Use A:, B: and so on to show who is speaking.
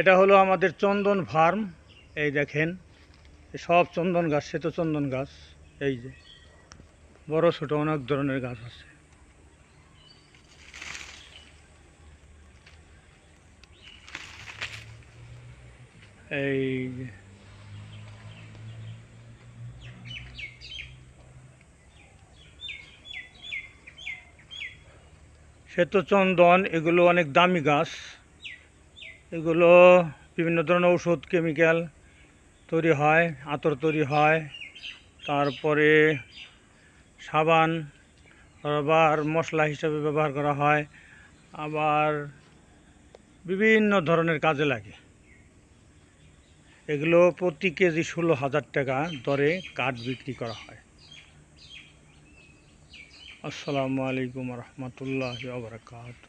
A: এটা হলো আমাদের চন্দন ফার্ম, এই দেখেন, সব চন্দন গাছ, শ্বেত চন্দন গাছ, এই যে, বড় ছোট অনেক ধরনের গাছ আছে। এই শ্বেতচন্দন এগুলো অনেক দামি গাছ। এগুলো বিভিন্ন ধরনের ওষুধ কেমিক্যাল তৈরি হয়, আতর তৈরি হয়। তারপরে সাবান আবার মশলা হিসাবে ব্যবহার করা হয়। আবার বিভিন্ন ধরনের কাজে লাগে। এগুলো প্রতি কেজি ষোলো হাজার টাকা দরে কাঠ বিক্রি করা হয়। আসসালামু আলাইকুম রহমতুল্লাহ বারকাত